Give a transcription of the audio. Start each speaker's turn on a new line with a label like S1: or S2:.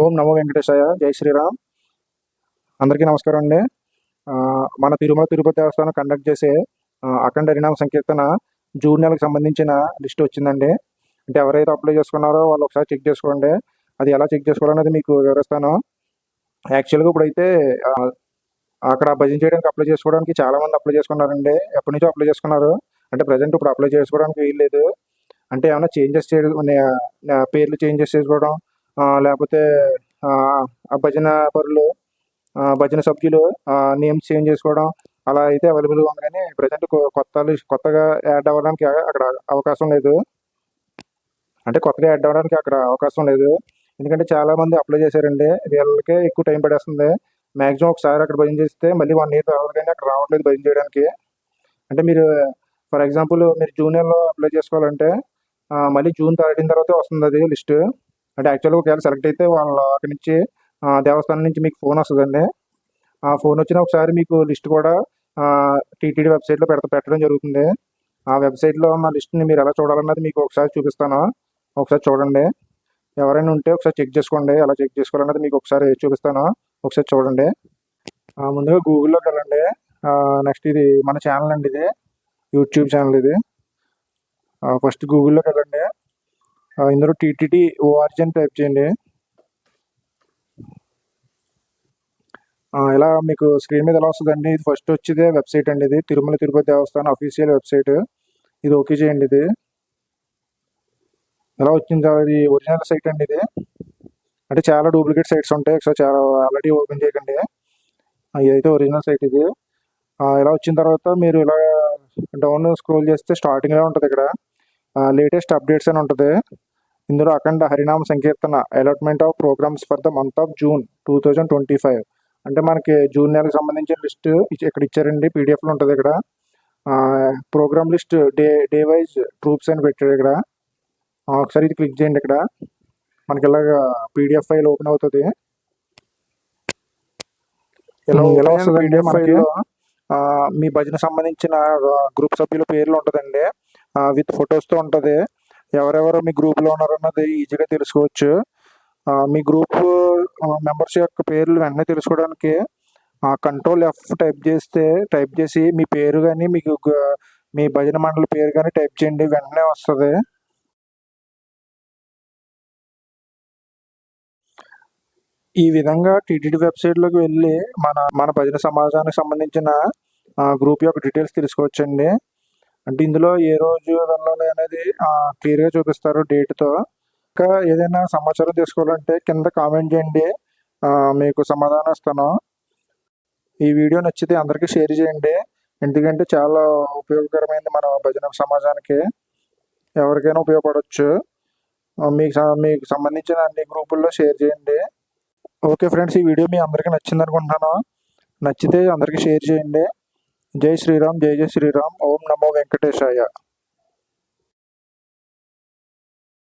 S1: ఓం నమో వెంకటేశాయ జై శ్రీరామ్. అందరికీ నమస్కారం అండి. మన తిరుమల తిరుపతి దేవస్థానం కండక్ట్ చేసే అఖండ హరినామ సంకీర్తన జూన్ నెలకు సంబంధించిన లిస్ట్ వచ్చిందండి. అంటే ఎవరైతే అప్లై చేసుకున్నారో వాళ్ళు ఒకసారి చెక్ చేసుకోండి. అది ఎలా చెక్ చేసుకోవాలనేది మీకు వివరిస్తాను. యాక్చువల్గా ఇప్పుడైతే అక్కడ భజన చేయడానికి అప్లై చేసుకోవడానికి చాలామంది అప్లై చేసుకున్నారండి. ఎప్పటి నుంచో అప్లై చేసుకున్నారు. అంటే ప్రజెంట్ ఇప్పుడు అప్లై చేసుకోవడానికి వీల్లేదు. అంటే ఏమైనా చేంజెస్ చేయడం పేర్లు చేంజెస్ చేసుకోవడం లేకపోతే ఆ, భజన పరులు భజన సభ్యులు నేమ్స్ చేంజ్ చేసుకోవడం అలా అయితే అవైలబుల్గా ఉంది కానీ ప్రజెంట్ కొత్త లిస్ట్ కొత్తగా యాడ్ అవ్వడానికి అక్కడ అవకాశం లేదు. అంటే కొత్తగా యాడ్ అవ్వడానికి అక్కడ అవకాశం లేదు. ఎందుకంటే చాలా మంది అప్లై చేశారండి. వీళ్ళకే ఎక్కువ టైం పడేస్తుంది. మ్యాక్సిమం ఒకసారి అక్కడ భజన చేస్తే మళ్ళీ వన్ ఇయర్ తర్వాత కానీ అక్కడ రావట్లేదు భజన చేయడానికి. అంటే మీరు ఫర్ ఎగ్జాంపుల్ మీరు జూనియర్లో అప్లై చేసుకోవాలంటే మళ్ళీ జూన్ థర్టీన్ తర్వాత వస్తుంది అది లిస్ట్. అంటే యాక్చువల్గా ఒకవేళ సెలెక్ట్ అయితే వాళ్ళు అక్కడి నుంచి దేవస్థానం నుంచి మీకు ఫోన్ వస్తుందండి. ఆ ఫోన్ వచ్చిన ఒకసారి మీకు లిస్ట్ కూడా టీటీడీ వెబ్సైట్లో పెడత పెట్టడం జరుగుతుంది. ఆ వెబ్సైట్లో ఉన్న లిస్ట్ని మీరు ఎలా చూడాలన్నది మీకు ఒకసారి చూపిస్తాను. ఒకసారి చూడండి. ఎవరైనా ఉంటే ఒకసారి చెక్ చేసుకోండి. ఎలా చెక్ చేసుకోవాలన్నది మీకు ఒకసారి చూపిస్తాను. ఒకసారి చూడండి. ముందుగా గూగుల్లోకి వెళ్ళండి. నెక్స్ట్ ఇది మన ఛానల్ అండి ఇది. యూట్యూబ్ ఛానల్ ఇది. ఫస్ట్ గూగుల్లోకి వెళ్ళండి. ఇందులో టీటీడీ ఓఆర్జీ అని టైప్ చేయండి. ఇలా మీకు స్క్రీన్ మీద ఎలా వస్తుందండి? ఇది ఫస్ట్ వచ్చేదే వెబ్సైట్ అండి ఇది. తిరుమల తిరుపతి దేవస్థానం అఫీషియల్ వెబ్సైట్. ఇది ఓకే చేయండి ఇది. ఎలా వచ్చింది ఇది ఒరిజినల్ సైట్ అండి ఇది. అంటే చాలా డూప్లికేట్ సైట్స్ ఉంటాయి. ఒకసారి చాలా ఆల్రెడీ ఓపెన్ చేయకండి. ఇదైతే ఒరిజినల్ సైట్ ఇది. ఇలా వచ్చిన తర్వాత మీరు ఇలా డౌన్ స్క్రోల్ చేస్తే స్టార్టింగ్లో ఉంటుంది ఇక్కడ. లేటెస్ట్ అప్డేట్స్ అని ఉంటుంది. ఇందులో అఖండ హరినామ సంకీర్తన allotment of programmes for the month of June two thousand twenty five అంటే మనకి జూన్ నెలకు సంబంధించిన లిస్ట్ ఇక్కడ ఇచ్చారండి పీడిఎఫ్లో ఉంటుంది ఇక్కడ. Programme list day day wise troops అని పెట్టారు ఇక్కడ. ఒకసారి ఇది క్లిక్ చేయండి ఇక్కడ. మనకి ఇలాగ పీడిఎఫ్ ఫైల్ ఓపెన్ అవుతుంది.
S2: ఎలా
S1: ఓపెన్
S2: వస్తుందండి
S1: పీడిఎఫ్ ఆ, మీ భజన సంబంధించిన గ్రూప్ సభ్యుల పేర్లు ఉంటుందండి. విత్ ఫొటోస్తో ఉంటుంది. ఎవరెవరు మీ గ్రూప్లో ఉన్నారన్నది ఈజీగా తెలుసుకోవచ్చు. మీ గ్రూప్ మెంబర్స్ యొక్క పేర్లు వెంటనే తెలుసుకోవడానికి కంట్రోల్ ఎఫ్ టైప్ చేస్తే టైప్ చేసి మీ పేరు కానీ మీకు మీ భజన మండలి పేరు కానీ టైప్ చేయండి వెంటనే వస్తుంది. ఈ విధంగా టీటీడీ వెబ్సైట్లోకి వెళ్ళి మన మన భజన సమాజానికి సంబంధించిన గ్రూప్ యొక్క డీటెయిల్స్ తెలుసుకోవచ్చండి. అంటే ఇందులో ఏ రోజు వెళ్ళాలి అనేది క్లియర్గా చూపిస్తారు డేట్తో ఇంకా ఏదైనా సమాచారం తీసుకోవాలంటే కింద కామెంట్ చేయండి. మీకు సమాధానం ఇస్తాను. ఈ వీడియో నచ్చితే అందరికీ షేర్ చేయండి. ఎందుకంటే చాలా ఉపయోగకరమైంది మన భజన సమాజానికి. ఎవరికైనా ఉపయోగపడవచ్చు మీకు మీకు సంబంధించిన అన్ని గ్రూపుల్లో షేర్ చేయండి. ఓకే ఫ్రెండ్స్ ఈ వీడియో మీ అందరికీ నచ్చింది అనుకుంటున్నాను నచ్చితే అందరికీ షేర్ చేయండి. జై శ్రీరామ్ జై జై శ్రీరామ్. ఓం నమో వెంకటేశాయ.